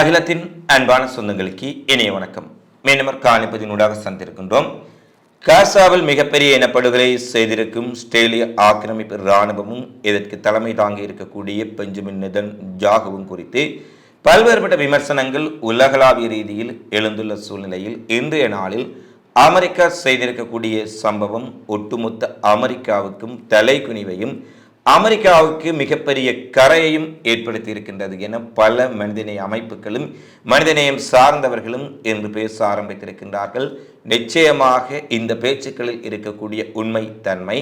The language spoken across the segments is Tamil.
அகிலத்தின் அன்பான சொந்தங்களுக்கு இணைய வணக்கம். மீனமர் காணிப்பதினூடாக சந்திருக்கின்றோம் காசாவில் மிகப்பெரிய இனப்படுகொலை செய்திருக்கும் ஸ்ட்ரேலிய ஆக்கிரமிப்பு இராணுவமும் இதற்கு தலைமை தாங்கி இருக்கக்கூடிய பெஞ்சமின் நிதன் ஜாகவும் குறித்து பல்வேறுபட்ட விமர்சனங்கள் உலகளாவிய ரீதியில் எழுந்துள்ள சூழ்நிலையில் இன்றைய நாளில் அமெரிக்கா செய்திருக்கக்கூடிய சம்பவம் ஒட்டுமொத்த அமெரிக்காவுக்கும் தலைக்குனிவையும் அமெரிக்காவுக்கு மிகப்பெரிய கரையையும் ஏற்படுத்தி இருக்கின்றது என பல மனிதநேய அமைப்புகளும் மனிதநேயம் சார்ந்தவர்களும் என்று பேச ஆரம்பித்திருக்கின்றார்கள். நிச்சயமாக இந்த பேச்சுக்களில் இருக்கக்கூடிய உண்மை தன்மை.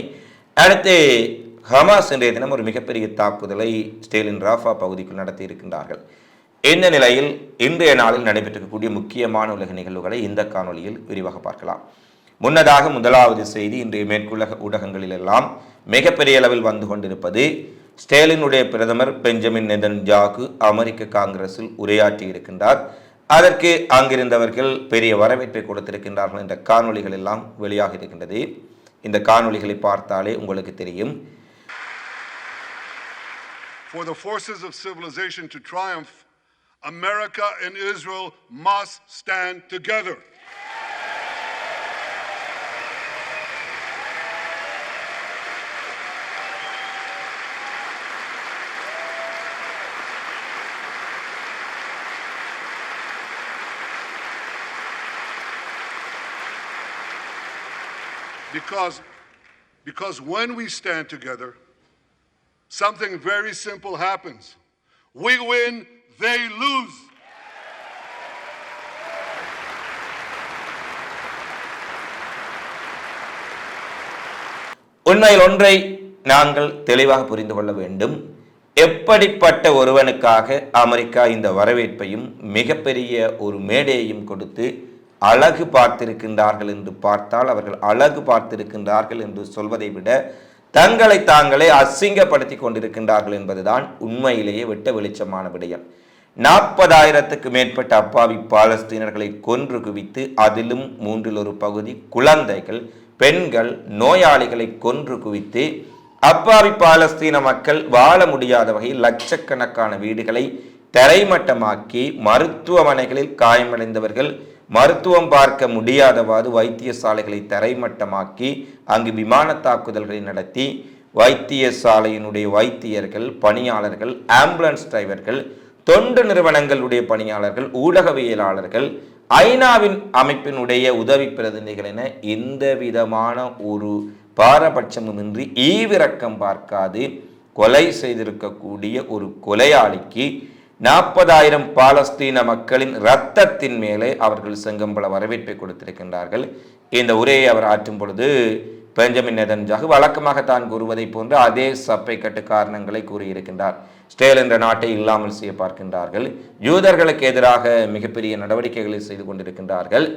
அடுத்து ஹமாஸ் இன்றைய தினம் ஒரு மிகப்பெரிய தாக்குதலை ஸ்டேலின் ராஃபா பகுதிக்குள் நடத்தி இருக்கின்றார்கள் இந்த நிலையில் இன்றைய நாளில் நடைபெற்றிருக்கக்கூடிய முக்கியமான உலக நிகழ்வுகளை இந்த காணொளியில் விரிவாக பார்க்கலாம். முன்னதாக முதலாவது செய்தி இன்றைய மேற்குலக ஊடகங்களில் எல்லாம் மிகப்பெரிய அளவில் வந்து கொண்டிருப்பது ஸ்டேலினுடைய பிரதமர் பெஞ்சமின் நெதன்ஜாகு அமெரிக்க காங்கிரஸில் உரையாற்றி இருக்கின்றார். அதற்கு அங்கிருந்தவர்கள் பெரிய வரவேற்பை கொடுத்திருக்கின்றார்கள் என்ற காணொளிகள் எல்லாம் வெளியாக இருக்கின்றது. இந்த காணொளிகளை பார்த்தாலே உங்களுக்கு தெரியும். For the forces of civilization to triumph, America and Israel must stand together. Because, because when we stand together, something very simple happens. We win, they lose. உண்மையில் ஒன்றை நாங்கள் தெளிவாக புரிந்து கொள்ள வேண்டும் எப்படிப்பட்ட ஒருவனுக்காக அமெரிக்கா இந்த வரவேற்பையும் மிகப்பெரிய ஒரு மேடையையும் கொடுத்து அழகு பார்த்திருக்கின்றார்கள் என்று பார்த்தால் அவர்கள் அழகு பார்த்திருக்கின்றார்கள் என்று சொல்வதை விட தங்களை தாங்களே அசிங்கப்படுத்தி கொண்டிருக்கின்றார்கள் என்பதுதான் உண்மையிலேயே வெட்ட வெளிச்சமான விடயம். நாற்பதாயிரத்துக்கு மேற்பட்ட அப்பாவி பாலஸ்தீனர்களை கொன்று குவித்து அதிலும் மூன்றில் ஒரு பகுதி குழந்தைகள் பெண்கள் நோயாளிகளை கொன்று குவித்து அப்பாவி பாலஸ்தீன மக்கள் வாழ முடியாத வகையில் லட்சக்கணக்கான வீடுகளை தரைமட்டமாக்கி மருத்துவமனைகளில் காயமடைந்தவர்கள் மருத்துவம் பார்க்க முடியாதவாறு வைத்தியசாலைகளை தரைமட்டமாக்கி அங்கு விமான தாக்குதல்களை நடத்தி வைத்தியசாலையினுடைய வைத்தியர்கள் பணியாளர்கள் ஆம்புலன்ஸ் டிரைவர்கள் தொண்டு நிறுவனங்களுடைய பணியாளர்கள் ஊடகவியலாளர்கள் ஐநாவின் அமைப்பினுடைய உதவி பிரதிநிதிகள் என எந்த விதமான ஒரு பாரபட்சமுமின்றி ஈவிரக்கம் பார்க்காது. கொலை செய்திருக்கக்கூடிய ஒரு கொலையாளிக்கு நாற்பதாயிரம் பாலஸ்தீன மக்களின் இரத்தத்தின் மேலே அவர்கள் செங்கம்பல வரவேற்பை கொடுத்திருக்கின்றார்கள். இந்த உரையை அவர் ஆற்றும் பொழுது பெஞ்சமின் நெதன்ஜாகு வழக்கமாக தான் கூறுவதை போன்று அதே சப்பை கட்டு காரணங்களை கூறியிருக்கின்றார். ஸ்டேல் என்ற நாட்டை இல்லாமல் செய்ய பார்க்கின்றார்கள். யூதர்களுக்கு எதிராக மிகப்பெரிய நடவடிக்கைகளை செய்து கொண்டிருக்கின்றார்கள்.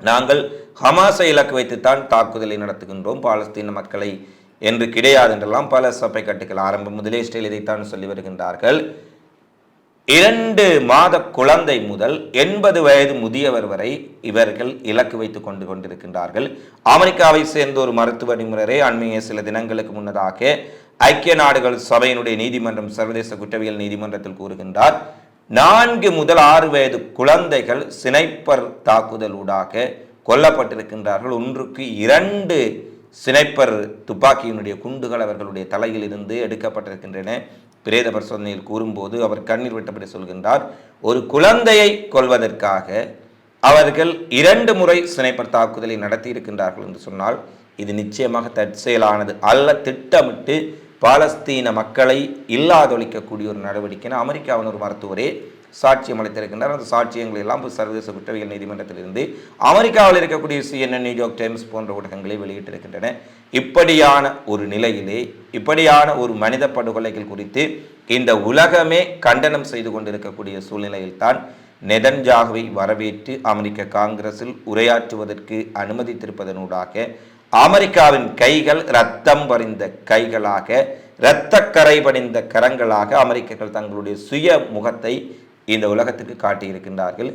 நாங்கள் ஹமாஸை இலக்கு வைத்துத்தான் தாக்குதலை நடத்துகின்றோம். பாலஸ்தீன மக்களை என்று கிடையாது என்றெல்லாம் பல சப்பை கட்டுகள் ஆரம்பம் முதலே ஸ்டேல் இதைத்தான் சொல்லி வருகின்றார்கள். இரண்டு மாத குழந்தை முதல் எண்பது வயது முதியவர் வரை இவர்கள் இலக்கு வைத்துக் கொண்டு கொண்டிருக்கின்றார்கள். அமெரிக்காவை சேர்ந்த ஒரு மருத்துவ நிபுணரே அண்மைய சில தினங்களுக்கு முன்னதாக ஐக்கிய நாடுகள் சபையினுடைய நீதிமன்றம் சர்வதேச குற்றவியல் நீதிமன்றத்தில் கூறுகின்றார். நான்கு முதல் ஆறு வயது குழந்தைகள் சினைப்பர் தாக்குதலூடாக கொல்லப்பட்டிருக்கின்றார்கள். ஒன்றுக்கு இரண்டு சினைப்பர் துப்பாக்கியினுடைய குண்டுகள் அவர்களுடைய தலையில் இருந்து எடுக்கப்பட்டிருக்கின்றன. பிரேத பரிசோதனையில் கூறும்போது அவர் கண்ணீர் விட்டபடி சொல்கின்றார் ஒரு குழந்தையை கொல்வதற்காக அவர்கள் இரண்டு முறை சினைப்பர் தாக்குதலை நடத்தி இருக்கின்றார்கள் என்று சொன்னால் இது நிச்சயமாக தற்செயலானது அல்ல. திட்டமிட்டு பாலஸ்தீன மக்களை இல்லாதொழிக்கக்கூடிய ஒரு நடவடிக்கை அமெரிக்காவின் ஒரு மருத்துவரே சாட்சியம் அளித்திருக்கின்றார் அந்த சாட்சியங்களை எல்லாம் சர்வதேச குற்றவியல் நீதிமன்றத்திலிருந்து அமெரிக்காவில் இருக்கக்கூடிய சிஎன்என் நியூயார்க் டைம்ஸ் போன்ற ஊடகங்களை வெளியிட்டிருக்கின்றன. இப்படியான ஒரு நிலையிலே இப்படியான ஒரு மனித படுகொலைகள் குறித்து இந்த உலகமே கண்டனம் செய்து கொண்டிருக்கக்கூடிய சூழ்நிலையில்தான் நெதன்ஜாகுவை வரவேற்று அமெரிக்க காங்கிரஸில் உரையாற்றுவதற்கு அனுமதித்திருப்பதனூடாக அமெரிக்காவின் கைகள் ரத்தம் வரிந்த கைகளாக இரத்தக்கரை படிந்த கரங்களாக அமெரிக்கர்கள் தங்களுடைய சுய முகத்தை இந்த உலகத்துக்கு காட்டியிருக்கின்றார்கள்.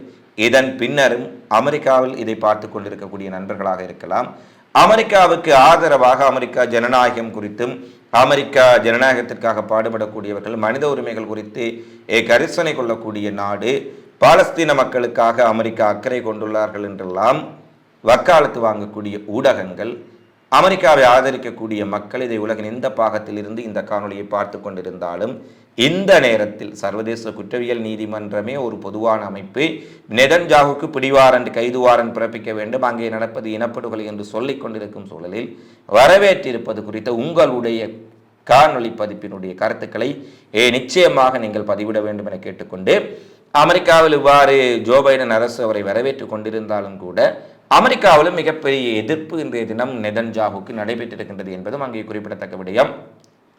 இதன் பின்னரும் அமெரிக்காவில் இதை பார்த்து கொண்டிருக்கக்கூடிய நண்பர்களாக இருக்கலாம். அமெரிக்காவுக்கு ஆதரவாக அமெரிக்கா ஜனநாயகம் குறித்தும் அமெரிக்கா ஜனநாயகத்திற்காக பாடுபடக்கூடியவர்கள் மனித உரிமைகள் குறித்து கரிசனை கொள்ளக்கூடிய நாடு பாலஸ்தீன மக்களுக்காக அமெரிக்கா அக்கறை கொண்டுள்ளார்கள் என்றெல்லாம் வக்காலத்து வாங்கக்கூடிய ஊடகங்கள் அமெரிக்காவை ஆதரிக்கக்கூடிய மக்கள் இதை உலகின் எந்த பாகத்திலிருந்து இந்த காணொலியை பார்த்து கொண்டிருந்தாலும் இந்த நேரத்தில் சர்வதேச குற்றவியல் நீதிமன்றமே ஒரு பொதுவான அமைப்பு. நெதன்ஜாவுக்கு பிடிவாரண்ட் கைது வாரண்ட் பிறப்பிக்க வேண்டும். அங்கே நடப்பது இனப்படுகொலை என்று சொல்லிக் கொண்டிருக்கும் சூழலில் வரவேற்றிருப்பது குறித்த உங்களுடைய காணொளி பதிப்பினுடைய கருத்துக்களை நிச்சயமாக நீங்கள் பதிவிட வேண்டும் என கேட்டுக்கொண்டு அமெரிக்காவில் இவ்வாறு ஜோ பைடன் அரசு அவரை வரவேற்றுக் கொண்டிருந்தாலும் கூட அமெரிக்காவிலும் மிகப்பெரிய எதிர்ப்பு இன்றைய தினம் நெதன்ஜாகுக்கு நடைபெற்றிருக்கின்றது என்பதும் அங்கே குறிப்பிடத்தக்க விடயம்.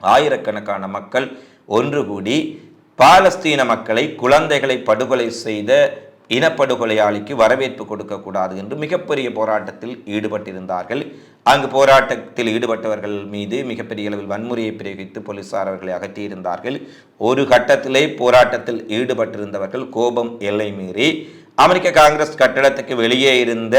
ஆயிரக்கணக்கான மக்கள் ஒன்று கூடி பாலஸ்தீன மக்களை குழந்தைகளை படுகொலை செய்த இனப்படுகொலையாளிக்கு வரவேற்பு கொடுக்கக்கூடாது என்று மிகப்பெரிய போராட்டத்தில் ஈடுபட்டிருந்தார்கள். அங்கு போராட்டத்தில் ஈடுபட்டவர்கள் மீது மிகப்பெரிய அளவில் வன்முறையை பிரயோகித்து போலீசார் அவர்களை அகற்றியிருந்தார்கள். ஒரு கட்டத்திலே போராட்டத்தில் ஈடுபட்டிருந்தவர்கள் கோபம் எல்லை மீறி அமெரிக்க காங்கிரஸ் கட்டடத்துக்கு வெளியே இருந்த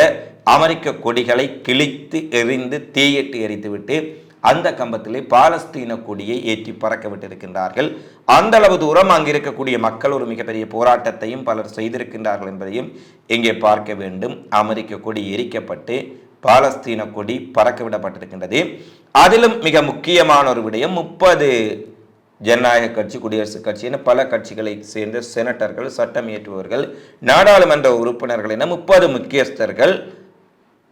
அமெரிக்க கொடிகளை கிழித்து எறிந்து தீயிட்டு எரித்துவிட்டு அந்த கம்பத்திலே பாலஸ்தீன கொடியை ஏற்றி பறக்க விட்டிருக்கின்றார்கள் அந்த அளவு தூரம் அங்கு இருக்கக்கூடிய மக்கள் ஒரு மிகப்பெரிய போராட்டத்தையும் பலர் செய்திருக்கின்றார்கள் என்பதையும் இங்கே பார்க்க வேண்டும். அமெரிக்க கொடி எரிக்கப்பட்டு பாலஸ்தீன கொடி பறக்க விடப்பட்டிருக்கின்றது அதிலும் மிக முக்கியமான ஒரு விடயம் முப்பது ஜனநாயக கட்சி குடியரசுக் கட்சி என பல கட்சிகளை சேர்ந்த செனட்டர்கள் சட்டம் இயற்றுபவர்கள் நாடாளுமன்ற உறுப்பினர்கள் என முப்பது முக்கியஸ்தர்கள்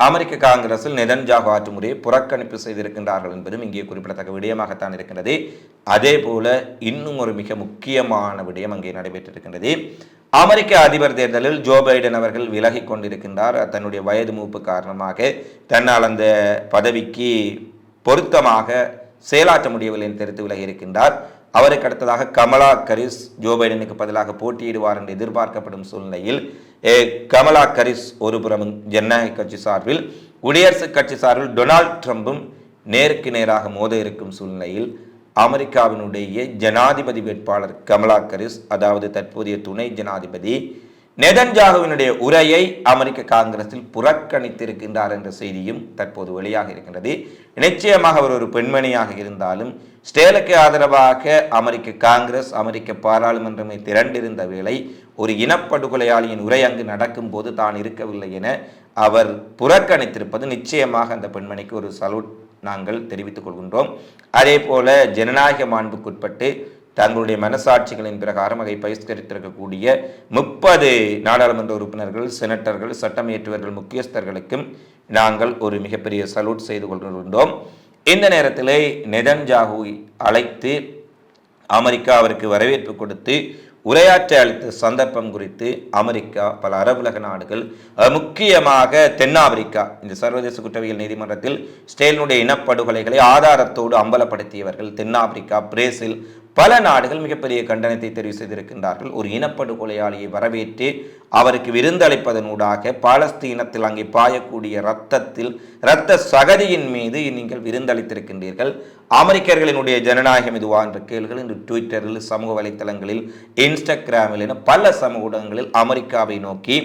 அமெரிக்க காங்கிரஸில் நெதன்ஜாகு ஆற்றுமுறையை புறக்கணிப்பு செய்திருக்கின்றார்கள் என்பதும் இங்கே குறிப்பிடத்தக்க விடயமாகத்தான் இருக்கின்றது. அதே போல இன்னும் ஒரு மிக முக்கியமான விடயம் அங்கே நடைபெற்றிருக்கின்றது. அமெரிக்க அதிபர் தேர்தலில் ஜோ பைடன் அவர்கள் விலகி கொண்டிருக்கின்றார். தன்னுடைய வயது மூப்பு காரணமாக தன்னால் அந்த பதவிக்கு பொருத்தமாக செயலாற்ற முடியவில்லை என்று தெரிவித்து விலகி இருக்கின்றார். அவருக்கு அடுத்ததாக கமலா கரிஸ் ஜோ பைடனுக்கு பதிலாக போட்டியிடுவார் என்று எதிர்பார்க்கப்படும் சூழ்நிலையில் கமலா கரிஸ் ஒருபுறமும் ஜனநாயக கட்சி சார்பில் குடியரசுக் கட்சி சார்பில் டொனால்ட் ட்ரம்பும் நேருக்கு நேராக மோத இருக்கும் சூழ்நிலையில் அமெரிக்காவினுடைய ஜனாதிபதி வேட்பாளர் கமலா கரிஸ் அதாவது தற்போதைய துணை ஜனாதிபதி நெதன்ஜாகுவினுடைய உரையை அமெரிக்க காங்கிரஸில் புறக்கணித்திருக்கின்றார் என்ற செய்தியும் தற்போது வெளியாக இருக்கின்றது. நிச்சயமாக அவர் ஒரு பெண்மணியாக இருந்தாலும் ஸ்டேலுக்கு ஆதரவாக அமெரிக்க காங்கிரஸ் அமெரிக்க பாராளுமன்றமே திரண்டிருந்த வேளை ஒரு இனப்படுகொலையாளியின் உரை அங்கு நடக்கும்போது தான் இருக்கவில்லை என அவர் புறக்கணித்திருப்பது நிச்சயமாக அந்த பெண்மணிக்கு ஒரு சல்யூட் நாங்கள் தெரிவித்துக் கொள்கின்றோம். அதே போல ஜனநாயக மாண்புக்குட்பட்டு தங்களுடைய மனசாட்சிகளின் பிரகாரம் அதை பகிஷ்கரித்திருக்கக்கூடிய முப்பது நாடாளுமன்ற உறுப்பினர்கள் செனட்டர்கள் சட்டம் முக்கியஸ்தர்களுக்கும் நாங்கள் ஒரு மிகப்பெரிய சல்யூட் செய்து கொள்கின்றோம். இந்த நேரத்தில் நெதன்ஜாகுவை அழைத்து அமெரிக்கா அவருக்கு வரவேற்பு கொடுத்து உரையாற்ற அளித்த சந்தர்ப்பம் குறித்து அமெரிக்கா பல அரபுலக நாடுகள் முக்கியமாக தென்னாப்பிரிக்கா இந்த சர்வதேச குற்றவியல் நீதிமன்றத்தில் ஸ்டேலினுடைய இனப்படுகொலைகளை ஆதாரத்தோடு அம்பலப்படுத்தியவர்கள் தென்னாப்பிரிக்கா பிரேசில் பல நாடுகள் மிகப்பெரிய கண்டனத்தை தெரிவு செய்திருக்கின்றார்கள். ஒரு இனப்படுகொலையாளியை வரவேற்று அவருக்கு விருந்தளிப்பதனூடாக பாலஸ்தீனத்தில் அங்கே பாயக்கூடிய இரத்தத்தில் இரத்த சகதியின் மீது நீங்கள் விருந்தளித்திருக்கின்றீர்கள். அமெரிக்கர்களினுடைய ஜனநாயகம் இதுவா என்ற கேள்விகள் இன்று ட்விட்டரில் சமூக வலைத்தளங்களில் இன்ஸ்டாகிராமில் என பல சமூக ஊடகங்களில் அமெரிக்காவை நோக்கி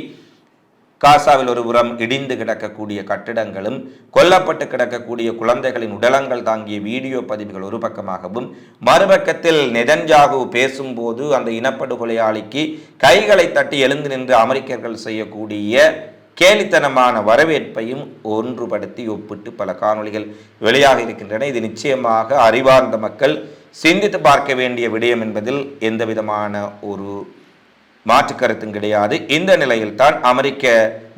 காசாவில் ஒருபுறம் இடிந்து கிடக்கக்கூடிய கட்டிடங்களும் கொல்லப்பட்டு கிடக்கக்கூடிய குழந்தைகளின் உடலங்கள் தாங்கிய வீடியோ பதிவுகள் ஒரு பக்கமாகவும் மறுபக்கத்தில் நெதன்ஜாகு பேசும்போது அந்த இனப்படுகொலையாளிக்கு கைகளை தட்டி எழுந்து நின்று அமெரிக்கர்கள் செய்யக்கூடிய கேலித்தனமான வரவேற்பையும் ஒன்றுபடுத்தி ஒப்பிட்டு பல காணொளிகள் வெளியாக இருக்கின்றன. இது நிச்சயமாக அறிவார்ந்த மக்கள் சிந்தித்து பார்க்க வேண்டிய விடயம் என்பதில் எந்த விதமான ஒரு மாற்று கருத்தும் கிடையாது. இந்த நிலையில்தான் அமெரிக்க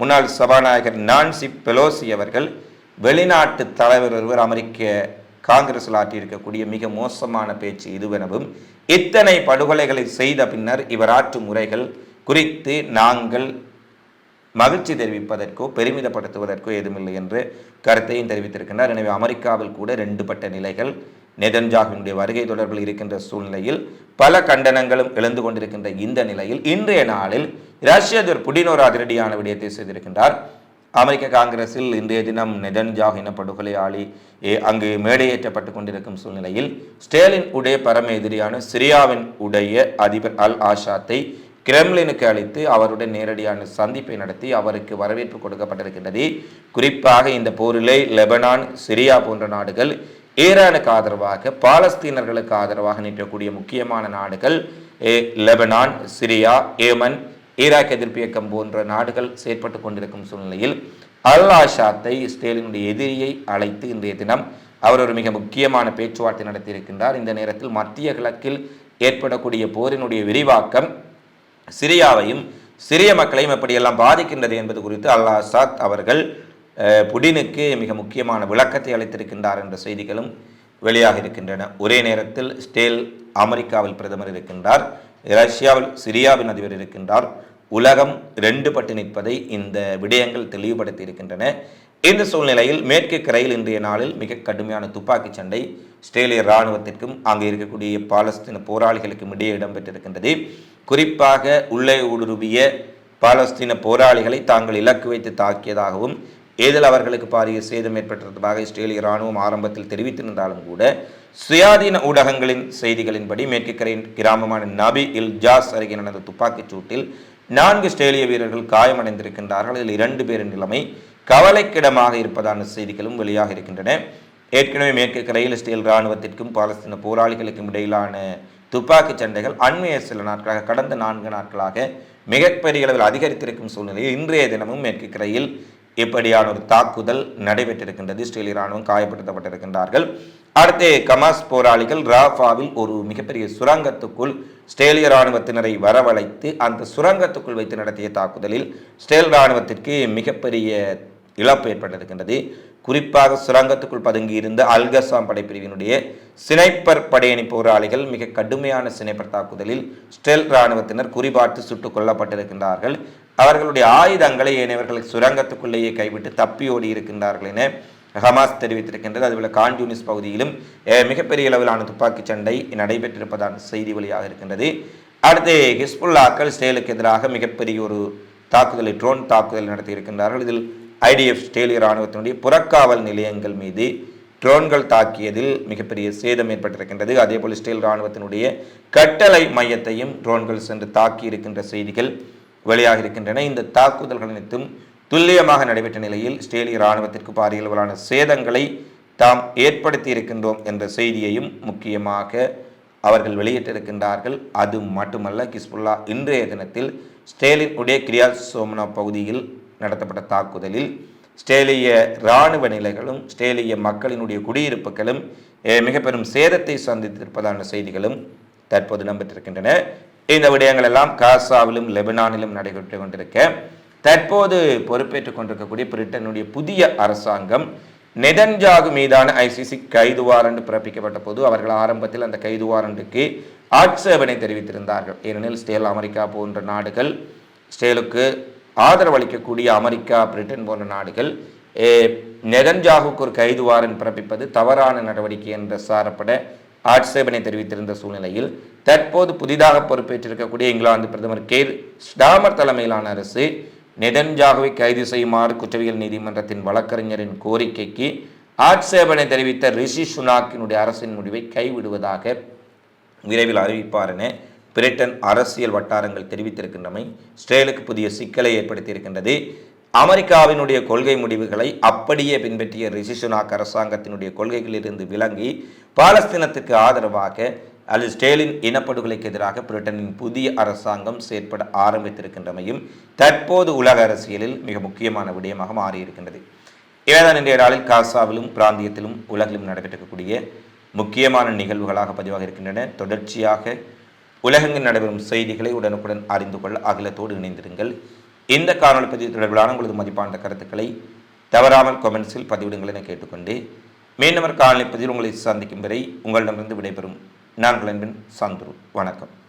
முன்னாள் சபாநாயகர் நான்சி பெலோசி அவர்கள் வெளிநாட்டு தலைவர் ஒருவர் அமெரிக்க காங்கிரஸில் ஆற்றியிருக்கக்கூடிய மிக மோசமான பேச்சு இதுவெனவும் இத்தனை படுகொலைகளை செய்த பின்னர் இவர் ஆற்றும் முறைகள் குறித்து நாங்கள் மகிழ்ச்சி தெரிவிப்பதற்கோ பெருமிதப்படுத்துவதற்கோ ஏதுமில்லை என்று கருத்தையும் தெரிவித்திருக்கின்றார். எனவே அமெரிக்காவில் கூட ரெண்டுபட்ட நிலைகள் நெதன்ஜாகுவினுடைய வருகை தொடர்பில் இருக்கின்ற சூழ்நிலையில் பல கண்டனங்களும் எழுந்து கொண்டிருக்கின்ற இந்த நிலையில் இன்றைய நாளில் ரஷ்ய அதிபர் புடின் ஒரு அதிரடியான விடயத்தை செய்திருக்கின்றார். அமெரிக்க காங்கிரஸில் இன்றைய தினம் நெதன்ஜாக் இன படுகொலையாளி அங்கு மேடையேற்றப்பட்டு கொண்டிருக்கும் சூழ்நிலையில் ஸ்டேலின் உடைய பரம எதிரியான சிரியாவின் உடைய அதிபர் அல் ஆஷாத்தை கிரெம்லினுக்கு அழைத்து அவருடன் நேரடியான சந்திப்பை நடத்தி அவருக்கு வரவேற்பு கொடுக்கப்பட்டிருக்கின்றது. குறிப்பாக இந்த போரிலே லெபனான் சிரியா போன்ற நாடுகள் ஈரானுக்கு ஆதரவாக பாலஸ்தீனர்களுக்கு ஆதரவாக நிற்கக்கூடிய முக்கியமான நாடுகள் ஏ, லெபனான் சிரியா ஏமன் ஈராக் எதிர்ப்பு இயக்கம் போன்ற நாடுகள் செயற்பட்டு கொண்டிருக்கும் சூழ்நிலையில் அல் ஆஷாத்தை இஸ்ரேலினுடைய எதிரியை அழைத்து இன்றைய தினம் அவர் ஒரு மிக முக்கியமான பேச்சுவார்த்தை நடத்தியிருக்கின்றார். இந்த நேரத்தில் மத்திய கிழக்கில் ஏற்படக்கூடிய போரினுடைய விரிவாக்கம் சிரியாவையும் சிரிய மக்களையும் எப்படியெல்லாம் பாதிக்கின்றது என்பது குறித்து அல் ஆசாத் அவர்கள் புடினுக்கு மிக முக்கியமான விளக்கத்தை அளித்திருக்கின்றார் என்ற செய்திகளும் வெளியாக இருக்கின்றன. ஒரே நேரத்தில் ஸ்டேல் அமெரிக்காவில் பிரதமர் இருக்கின்றார். ரஷ்யாவில் சிரியாவின் அதிபர் இருக்கின்றார். உலகம் ரெண்டு பட்டு நிற்பதை இந்த விடயங்கள் தெளிவுபடுத்தி இருக்கின்றன. இந்த சூழ்நிலையில் மேற்கு கரையில் இன்றைய நாளில் மிக கடுமையான துப்பாக்கிச் சண்டை இஸ்ரேலிய இராணுவத்திற்கும் அங்கே இருக்கக்கூடிய பாலஸ்தீன போராளிகளுக்கும் இடையே இடம்பெற்றிருக்கின்றது. குறிப்பாக உள்ளே ஊடுருவிய பாலஸ்தீன போராளிகளை தாங்கள் இலக்கு வைத்து தாக்கியதாகவும் ஏதில் அவர்களுக்கு பாரிய சேதம் ஏற்பட்டதாக இஸ்ரேலிய இராணுவம் ஆரம்பத்தில் தெரிவித்திருந்தாலும் கூட சுயாதீன ஊடகங்களின் செய்திகளின்படி மேற்கு கரையின் கிராமமான நபி இல் ஜாஸ் அருகே நடந்த துப்பாக்கிச் சூட்டில் நான்கு இஸ்ரேலிய வீரர்கள் காயமடைந்திருக்கின்றார்கள். இதில் இரண்டு பேரின் நிலைமை கவலைக்கிடமாக இருப்பதான செய்திகளும் வெளியாக இருக்கின்றன. ஏற்கனவே மேற்கு கரையில் இஸ்ரேல் இராணுவத்திற்கும் பாலஸ்தீன போராளிகளுக்கும் இடையிலான துப்பாக்கிச் சண்டைகள் அண்மைய சில நாட்களாக கடந்த நான்கு நாட்களாக மிகப்பெரிய அளவில் அதிகரித்திருக்கும் சூழ்நிலையில் இன்றைய தினமும் மேற்கு கரையில் இப்படியான ஒரு தாக்குதல் நடைபெற்றிருக்கின்றது. இஸ்ரேல் இராணுவம் காயப்படுத்தப்பட்டிருக்கின்றார்கள். அடுத்து கமாஸ் போராளிகள் ராஃபாவில் ஒரு மிகப்பெரிய சுரங்கத்துக்குள் ஸ்டேலிய இராணுவத்தினரை வரவழைத்து அந்த சுரங்கத்துக்குள் வைத்து நடத்திய தாக்குதலில் ஸ்டேல் இராணுவத்திற்கு மிகப்பெரிய இழப்பு ஏற்பட்டிருக்கின்றது. குறிப்பாக சுரங்கத்துக்குள் பதுங்கியிருந்த அல்கசாம் படைப்பிரிவினுடைய சினைப்பர் படையணி போராளிகள் மிக கடுமையான சினைப்பர் தாக்குதலில் ஸ்டெல் இராணுவத்தினர் குறிபார்த்து சுட்டுக் கொல்லப்பட்டிருக்கின்றார்கள். அவர்களுடைய ஆயுதங்களை ஏனையவர்கள் சுரங்கத்துக்குள்ளேயே கைவிட்டு தப்பி ஓடி இருக்கின்றார்கள் என ஹமாஸ் தெரிவித்திருக்கின்றது. அதுபோல கான்யூனிஸ் பகுதியிலும் மிகப்பெரிய அளவிலான துப்பாக்கிச் சண்டை நடைபெற்றிருப்பதான செய்தி வழியாக இருக்கின்றது. அடுத்து ஹிஸ்புல்லாக்கள் ஸ்டேலுக்கு எதிராக மிகப்பெரிய ஒரு தாக்குதலை ட்ரோன் தாக்குதல் நடத்தியிருக்கின்றார்கள் இதில் ஐடிஎஃப் ஸ்டேலிய இராணுவத்தினுடைய புறக்காவல் நிலையங்கள் மீது ட்ரோன்கள் தாக்கியதில் மிகப்பெரிய சேதம் ஏற்பட்டிருக்கின்றது. அதேபோல் இஸ்ரேல் இராணுவத்தினுடைய கட்டளை மையத்தையும் ட்ரோன்கள் சென்று தாக்கி இருக்கின்ற செய்திகள் வெளியாக இருக்கின்றன. இந்த தாக்குதல்கள் அனைத்தும் துல்லியமாக நடைபெற்ற நிலையில் இஸ்ரேலிய இராணுவத்திற்கு பாரிய அளவிலான சேதங்களை தாம் ஏற்படுத்தி இருக்கின்றோம் என்ற செய்தியையும் முக்கியமாக அவர்கள் வெளியிட்டிருக்கின்றார்கள். அது மட்டுமல்ல கிஸ்புல்லா இன்றைய தினத்தில் ஸ்டேலின் உடைய கிரியா சோமனா பகுதியில் நடத்தப்பட்ட தாக்குதலில் ஸ்டேலிய இராணுவ நிலைகளும் ஸ்டேலிய மக்களினுடைய குடியிருப்புகளும் மிக பெரும் சேதத்தை சந்தித்திருப்பதான செய்திகளும் தற்போது இடம்பெற்றிருக்கின்றன. இந்த விடயங்கள் எல்லாம் காசாவிலும் லெபனானிலும் நடைபெற்று கொண்டிருக்க தற்போது பொறுப்பேற்றுக் கொண்டிருக்கக்கூடிய பிரிட்டனுடைய புதிய அரசாங்கம் நெதன்ஜாகு மீதான ஐசிசி கைது வாரண்ட் பிறப்பிக்கப்பட்ட போது அவர்கள் ஆரம்பத்தில் அந்த கைது வாரண்டுக்கு ஆட்சேபனை தெரிவித்திருந்தார்கள். ஏனெனில் ஸ்டேல் அமெரிக்கா போன்ற நாடுகள் ஸ்டேலுக்கு ஆதரவளிக்கக்கூடிய அமெரிக்கா பிரிட்டன் போன்ற நாடுகள் நெதன்ஜாகுக்கு ஒரு கைது வாரண்ட் பிறப்பிப்பது தவறான நடவடிக்கை என்று சாரப்பட ஆட்சேபனை தெரிவித்திருந்த சூழ்நிலையில் தற்போது புதிதாக பொறுப்பேற்றிருக்கக்கூடிய இங்கிலாந்து பிரதமர் கேர் ஸ்டாமர் தலைமையிலான அரசு நெதன்ஜாகவை கைது செய்யுமாறு குற்றவியல் நீதிமன்றத்தின் வழக்கறிஞரின் கோரிக்கைக்கு ஆட்சேபனை தெரிவித்த ரிஷி சுனாக்கினுடைய அரசின் முடிவை கைவிடுவதாக விரைவில் அறிவிப்பார் என பிரிட்டன் அரசியல் வட்டாரங்கள் தெரிவித்திருக்கின்றமை இஸ்ரேலுக்கு புதிய சிக்கலை ஏற்படுத்தியிருக்கின்றது. அமெரிக்காவினுடைய கொள்கை முடிவுகளை அப்படியே பின்பற்றிய ரிஷி சுனாக் அரசாங்கத்தினுடைய கொள்கைகளிலிருந்து விலங்கி பாலஸ்தீனத்துக்கு ஆதரவாக அல்லது ஸ்டேலின் இனப்படுகொலைக்கு எதிராக பிரிட்டனின் புதிய அரசாங்கம் செயற்பட ஆரம்பித்திருக்கின்றமையும் தற்போது உலக அரசியலில் மிக முக்கியமான விடயமாக மாறியிருக்கின்றது. இவைதான் இன்றைய நாளில் காசாவிலும் பிராந்தியத்திலும் உலகிலும் நடைபெற்றிருக்கக்கூடிய முக்கியமான நிகழ்வுகளாக பதிவாக இருக்கின்றன. தொடர்ச்சியாக உலகெங்கில் நடைபெறும் செய்திகளை உடனுக்குடன் அறிந்து கொள்ள அகிலத்தோடு இணைந்திருங்கள். இந்த காணொலி பதிவு தொடர்பிலான உங்களது மதிப்பான கருத்துக்களை தவறாமல் கொமெண்ட்ஸில் பதிவிடுங்கள் என கேட்டுக்கொண்டு மீண்டும் காணொலி பதிவில் உங்களை சந்திக்கும் வரை உங்களிடமிருந்து விடைபெறும் நான் கிளம்பின் சந்துரு. வணக்கம்.